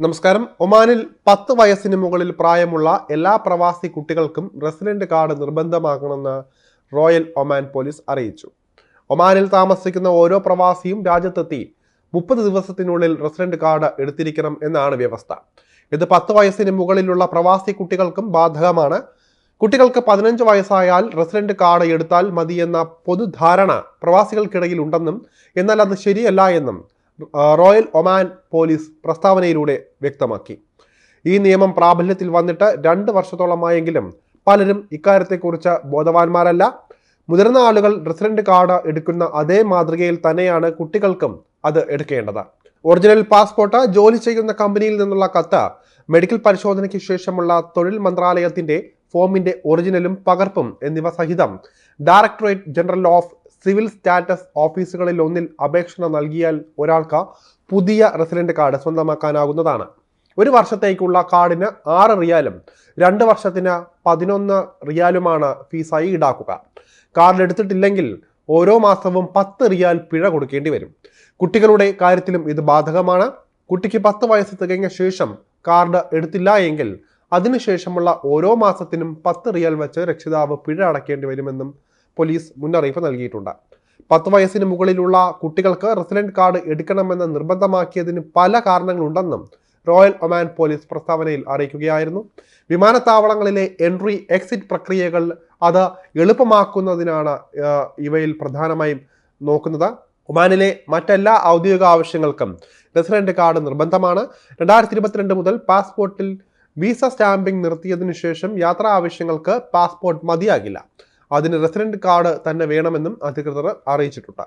നമസ്കാരം. ഒമാനിൽ പത്ത് വയസ്സിന് മുകളിൽ പ്രായമുള്ള എല്ലാ പ്രവാസി കുട്ടികൾക്കും റെസിഡന്റ് കാർഡ് നിർബന്ധമാക്കണമെന്ന് റോയൽ ഒമാൻ പോലീസ് അറിയിച്ചു. ഒമാനിൽ താമസിക്കുന്ന ഓരോ പ്രവാസിയും രാജ്യത്തെത്തി മുപ്പത് ദിവസത്തിനുള്ളിൽ റെസിഡന്റ് കാർഡ് എടുത്തിരിക്കണം എന്നാണ് വ്യവസ്ഥ. ഇത് പത്ത് വയസ്സിന് മുകളിലുള്ള പ്രവാസി കുട്ടികൾക്കും ബാധകമാണ്. കുട്ടികൾക്ക് പതിനഞ്ച് വയസ്സായാൽ റെസിഡന്റ് കാർഡ് എടുത്താൽ മതിയെന്ന പൊതുധാരണ പ്രവാസികൾക്കിടയിൽ ഉണ്ടെന്നും എന്നാൽ അത് ശരിയല്ല എന്നും റോയൽ ഒമാൻ പോലീസ് പ്രസ്താവനയിലൂടെ വ്യക്തമാക്കി. ഈ നിയമം പ്രാബല്യത്തിൽ വന്നിട്ട് രണ്ട് വർഷത്തോളമായെങ്കിലും പലരും ഇക്കാര്യത്തെക്കുറിച്ച് ബോധവാന്മാരല്ല. മുതിർന്ന ആളുകൾ റെസിഡന്റ് കാർഡ് എടുക്കുന്ന അതേ മാതൃകയിൽ തന്നെയാണ് കുട്ടികൾക്കും അത് എടുക്കേണ്ടത്. ഒറിജിനൽ പാസ്പോർട്ട് ജോലി ചെയ്യുന്ന കമ്പനിയിൽ നിന്നുള്ള കത്ത് മെഡിക്കൽ പരിശോധനയ്ക്ക് ശേഷമുള്ള തൊഴിൽ മന്ത്രാലയത്തിന്റെ ഫോമിന്റെ ഒറിജിനലും പകർപ്പും എന്നിവ സഹിതം directorate general of civil status ഓഫീസുകളിൽ ഒന്നിൽ അപേക്ഷ നൽകിയാൽ ഒരാൾക്ക് പുതിയ റെസിഡന്റ് കാർഡ് സ്വന്തമാക്കാനാകുന്നതാണ്. ഒരു വർഷത്തേക്കുള്ള കാർഡിന് ആറ് റിയാലും രണ്ട് വർഷത്തിന് പതിനൊന്ന് റിയാലുമാണ് ഫീസായി ഈടാക്കുക. കാർഡ് എടുത്തിട്ടില്ലെങ്കിൽ ഓരോ മാസവും പത്ത് റിയാൽ പിഴ കൊടുക്കേണ്ടി വരും. കുട്ടികളുടെ കാര്യത്തിലും ഇത് ബാധകമാണ്. കുട്ടിക്ക് പത്ത് വയസ്സ് തികഞ്ഞ ശേഷം കാർഡ് എടുത്തില്ല എങ്കിൽ അതിനുശേഷമുള്ള ഓരോ മാസത്തിനും പത്ത് റിയാൽ വെച്ച് രക്ഷിതാവ് പിഴ അടയ്ക്കേണ്ടി വരുമെന്നും പോലീസ് മുന്നറിയിപ്പ് നൽകിയിട്ടുണ്ട്. പത്ത് വയസ്സിന് മുകളിലുള്ള കുട്ടികൾക്ക് റെസിഡന്റ് കാർഡ് എടുക്കണമെന്ന് നിർബന്ധമാക്കിയതിന് പല കാരണങ്ങളുണ്ടെന്നും റോയൽ ഒമാൻ പോലീസ് പ്രസ്താവനയിൽ അറിയിക്കുകയായിരുന്നു. വിമാനത്താവളങ്ങളിലെ എൻട്രി എക്സിറ്റ് പ്രക്രിയകൾ അത് എളുപ്പമാക്കുന്നതിനാണ് ഇവയിൽ പ്രധാനമായും നോക്കുന്നത്. ഒമാനിലെ മറ്റെല്ലാ ഔദ്യോഗിക ആവശ്യങ്ങൾക്കും റെസിഡന്റ് കാർഡ് നിർബന്ധമാണ്. രണ്ടായിരത്തി ഇരുപത്തിരണ്ട് മുതൽ പാസ്പോർട്ടിൽ വിസ സ്റ്റാമ്പിംഗ് നിർത്തിയതിനു ശേഷം യാത്രാ ആവശ്യങ്ങൾക്ക് പാസ്പോർട്ട് മതിയാകില്ല. അതിന് റെസിഡന്റ് കാർഡ് തന്നെ വേണമെന്നും അധികൃതർ അറിയിച്ചിട്ടുണ്ട്.